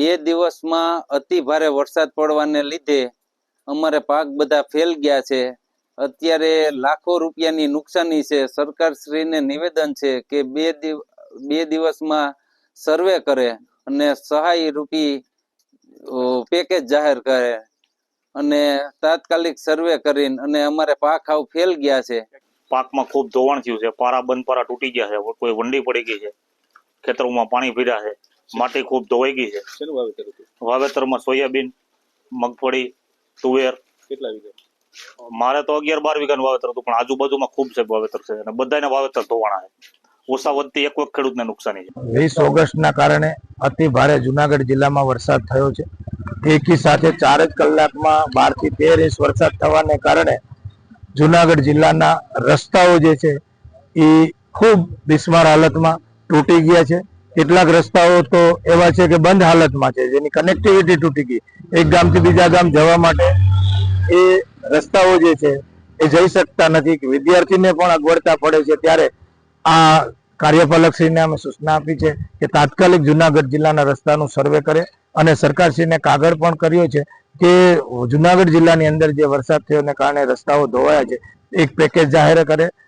બે દિવસમાં અતિ ભારે વરસાદ પડવાને લીધે અમારે પાક બધા ફેલ ગયા છે. અત્યારે લાખો રૂપિયાની નુકસાની છે. સરકારશ્રીને નિવેદન છે કે બે બે દિવસમાં સર્વે કરે અને સહાય રૂપી પેકેજ જાહેર કરે અને તાત્કાલિક સર્વે કરીને અને અમારે પાક આવું ફેલ ગયા છે. પાકમાં ખૂબ ધોવાણ થયું છે. પારા બંધ પારા તૂટી ગયા છે. કોઈ વંડી પડી ગઈ છે. ખેતરોમાં પાણી ભીડા છે. માટી ખૂબ ધોવાઈ ગઈ છે. શેનું વાવેતર હતું? વાવેતરમાં સોયાબીન મગફળી તુવેર. કેટલા વીઘા? મારે તો અગિયાર બાર વીઘાનું વાવેતર હતું પણ આજુબાજુમાં ખૂબ છે વાવેતર છે અને બધાને વાવેતર ધોવાણા છે. ઓછા વધતી એક વખત ખેડૂતને નુકસાની છે. વીસ ઓગસ્ટના કારણે અતિ ભારે જુનાગઢ જિલ્લામાં વરસાદ થયો છે. એકી સાથે ચાર જ કલાકમાં બારથી તેર ઇંચ વરસાદ થવાને કારણે જુનાગઢ જિલ્લાના રસ્તાઓ જે છે એ ખૂબ બિસ્માર હાલતમાં તૂટી ગયા છે. કેટલાક રસ્તાઓ તો એવા છે કે બંધ હાલતમાં છે, જેની કનેક્ટિવિટી તૂટી ગઈ. એક ગામથી બીજા ગામ જવા માટે એ રસ્તાઓ જે છે, એ જઈ શકતા નથી. વિદ્યાર્થીને પણ અગવડતા પડે છે. ત્યારે આ કાર્યપાલકશ્રીને અમે સૂચના આપી છે કે તાત્કાલિક જુનાગઢ જિલ્લાના રસ્તાનું સર્વે કરે અને સરકારશ્રીને કાગળ પણ કર્યો છે કે જુનાગઢ જિલ્લાની અંદર જે વરસાદ થયોને કારણે રસ્તાઓ ધોવાયા છે. એક પેકેજ જાહેર કરે